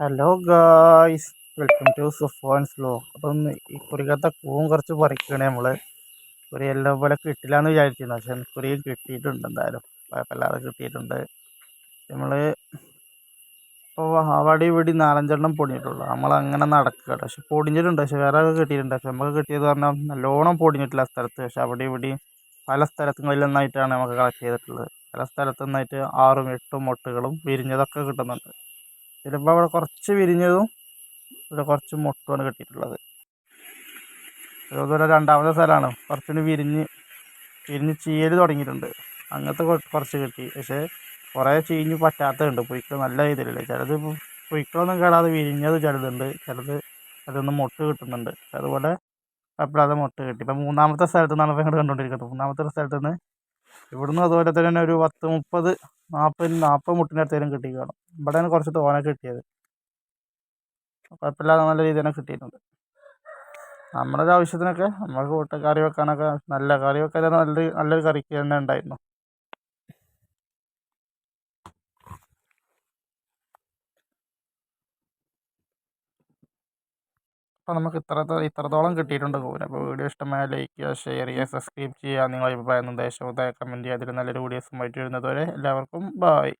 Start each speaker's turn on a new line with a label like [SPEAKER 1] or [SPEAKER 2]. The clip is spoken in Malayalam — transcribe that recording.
[SPEAKER 1] ഹലോ ഗായ്സ് വെൽക്കം ടു സുഫോൻസ് ലോ അപ്പം ഇന്ന് ഈ കുറിക്കത്തെ പൂവും കുറച്ച് പറിക്കണേ നമ്മൾ കുറി എല്ലാം പോലെ കിട്ടില്ല എന്ന് വിചാരിച്ചിരുന്നു. പക്ഷെ കുറി കിട്ടിയിട്ടുണ്ട് എന്തായാലും. കുഴപ്പമില്ലാതെ കിട്ടിയിട്ടുണ്ട്. നമ്മൾ ഇപ്പോൾ അവിടെ ഇവിടെ നാലഞ്ചെണ്ണം പൊടിഞ്ഞിട്ടുള്ളൂ. നമ്മൾ അങ്ങനെ നടക്കുക പക്ഷെ പൊടിഞ്ഞിട്ടുണ്ട്. പക്ഷെ വേറെ കിട്ടിയിട്ടുണ്ട്. പക്ഷെ നമുക്ക് കിട്ടിയത് പറഞ്ഞാൽ നല്ലോണം പൊടിഞ്ഞിട്ടില്ല സ്ഥലത്ത്. പക്ഷെ അവിടെ ഇവിടെ പല സ്ഥലങ്ങളിൽ നിന്നായിട്ടാണ് നമുക്ക് കളക്ട് ചെയ്തിട്ടുള്ളത്. പല സ്ഥലത്തു നിന്നായിട്ട് ആറും എട്ടും മുട്ടകളും വിരിഞ്ഞതൊക്കെ കിട്ടുന്നുണ്ട്. ചിലപ്പോൾ അവിടെ കുറച്ച് വിരിഞ്ഞതും ഇവിടെ കുറച്ച് മൊട്ടുമാണ് കിട്ടിയിട്ടുള്ളത്. അതുപോലെ രണ്ടാമത്തെ സ്ഥലമാണ്. കുറച്ചുകൂടി വിരിഞ്ഞ് വിരിഞ്ഞ് ചീയൽ തുടങ്ങിയിട്ടുണ്ട്. അങ്ങനത്തെ കുറച്ച് കിട്ടി. പക്ഷേ കുറേ ചീഞ്ഞ് പറ്റാത്തതുണ്ട്. പുഴുക്കൾ നല്ല രീതിയിലുള്ള ചിലത് പുഴുക്കളൊന്നും കേടാതെ വിരിഞ്ഞത് ചിലതുണ്ട്. ചിലത് അതൊന്നും മുട്ട് കിട്ടുന്നുണ്ട്. അതുപോലെ കുഴപ്പമില്ലാതെ മുട്ട് കിട്ടി. ഇപ്പം മൂന്നാമത്തെ സ്ഥലത്ത് നിന്നാണ് ഇപ്പം ഇങ്ങോട്ട് കണ്ടുകൊണ്ടിരിക്കുന്നത്. മൂന്നാമത്തെ സ്ഥലത്ത് നിന്ന് ഇവിടുന്ന് അതുപോലെ തന്നെ ഒരു പത്ത് മുപ്പത് നാൽപ്പത് നാൽപ്പത് മുട്ടിന്റെ അടുത്തേലും കിട്ടി കാണും. ഇവിടെയാണ് കുറച്ച് തോനെ കിട്ടിയത്. കുഴപ്പമില്ലാതെ നല്ല രീതിയിൽ തന്നെ കിട്ടിയിട്ടുണ്ട്. നമ്മുടെ ഒരു ആവശ്യത്തിനൊക്കെ നമുക്ക് കൂട്ട കറി വെക്കാനൊക്കെ നല്ല കറി വെക്കാൻ നല്ല നല്ലൊരു കറിക്ക് തന്നെ ഉണ്ടായിരുന്നു. അപ്പോൾ നമുക്ക് ഇത്ര ഇത്രത്തോളം കിട്ടിയിട്ടുണ്ട് കൂന അപ്പോൾ വീഡിയോ ഇഷ്ടമായ ലൈക്ക് ചെയ്യുക ഷെയർ ചെയ്യുക സബ്സ്ക്രൈബ് ചെയ്യുക. നിങ്ങളുടെ അഭിപ്രായം നിർദ്ദേശവും കമന്റ് അതിൽ നല്ലൊരു വീഡിയോസുമായിട്ട് വരുന്നതുവരെ എല്ലാവർക്കും ബായ്